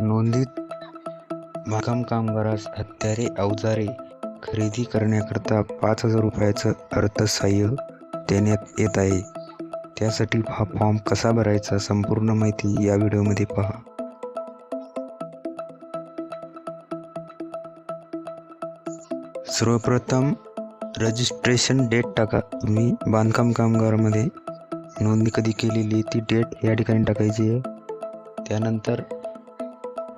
नोंदीत बांधकाम कामगारास हत्यारे अवजारे खरेदी करण्याकरता पाच हजार रुपयाचं अर्थसहाय्य देण्यात येत आहे. त्यासाठी हा फॉर्म कसा भरायचा संपूर्ण माहिती या व्हिडिओमध्ये पहा. सर्वप्रथम रजिस्ट्रेशन डेट टाका. तुम्ही बांधकाम कामगारामध्ये नोंदणी कधी केलेली ती डेट या ठिकाणी टाकायची आहे. त्यानंतर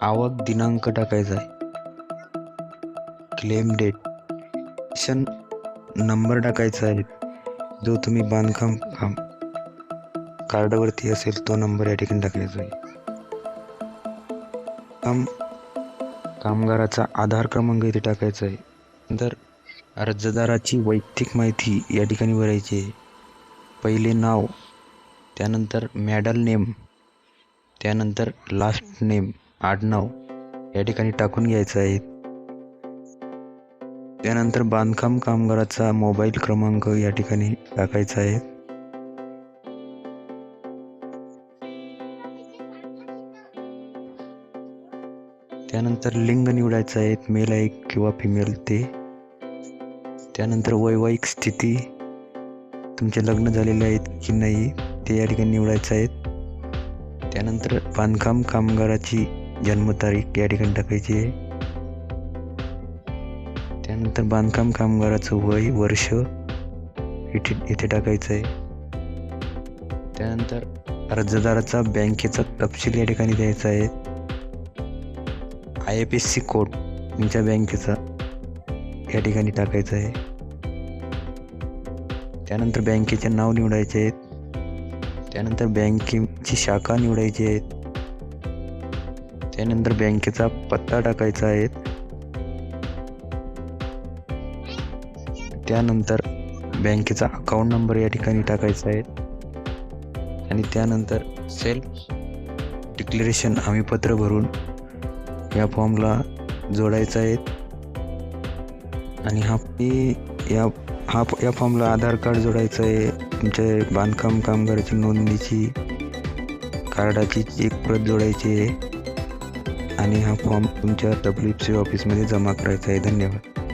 आवक दिनांक टाकायचा आहे. क्लेम डेट शन नंबर टाकायचा आहे. जो तुम्ही बांधकाम काम कार्डवरती असेल तो नंबर या ठिकाणी टाकायचा आहे. काम कामगाराचा आधार क्रमांक इथे टाकायचा आहे. नंतर अर्जदाराची वैयक्तिक माहिती या ठिकाणी भरायची आहे. पहिले नाव त्यानंतर मॅडल नेम त्यानंतर लास्ट नेम आडनाव या ठिकाणी टाकून घ्यायचं आहे. त्यानंतर बांधकाम कामगाराचा मोबाईल क्रमांक या ठिकाणी टाकायचा आहे. त्यानंतर लिंग निवडायचं आहे मेल आहे किंवा फिमेल ते. त्यानंतर वैवाहिक स्थिती तुमचे लग्न झालेले आहेत की नाही ते या ठिकाणी निवडायचं आहे. त्यानंतर बांधकाम कामगाराची जन्मतारीख या ठिकाणी टाकायची आहे. त्यानंतर बांधकाम कामगाराचं वय वर्ष इथे इथे टाकायचं आहे. त्यानंतर अर्जदाराचा बँकेचा तपशील या ठिकाणी द्यायचा आहे. I F S C code तुमच्या बँकेचा या ठिकाणी टाकायचा आहे. त्यानंतर बँकेचे नाव निवडायचे आहेत. त्यानंतर बँकेची शाखा निवडायची आहेत. त्यानंतर बँकेचा पत्ता टाकायचा आहे. त्यानंतर बँकेचा अकाउंट नंबर या ठिकाणी टाकायचा आहे. आणि त्यानंतर सेल्फ डिक्लेरेशन हमीपत्र भरून या फॉर्मला जोडायचं आहे. आणि हा या हा या फॉर्मला आधार कार्ड जोडायचं आहे. तुमच्या बांधकाम कामगाराची नोंदणीची कार्डाची एक प्रत जोडायची आहे. आणि हा फॉर्म तुमच्या डब्ल्यू एफ सी ऑफिसमध्ये जमा करायचा आहे. धन्यवाद.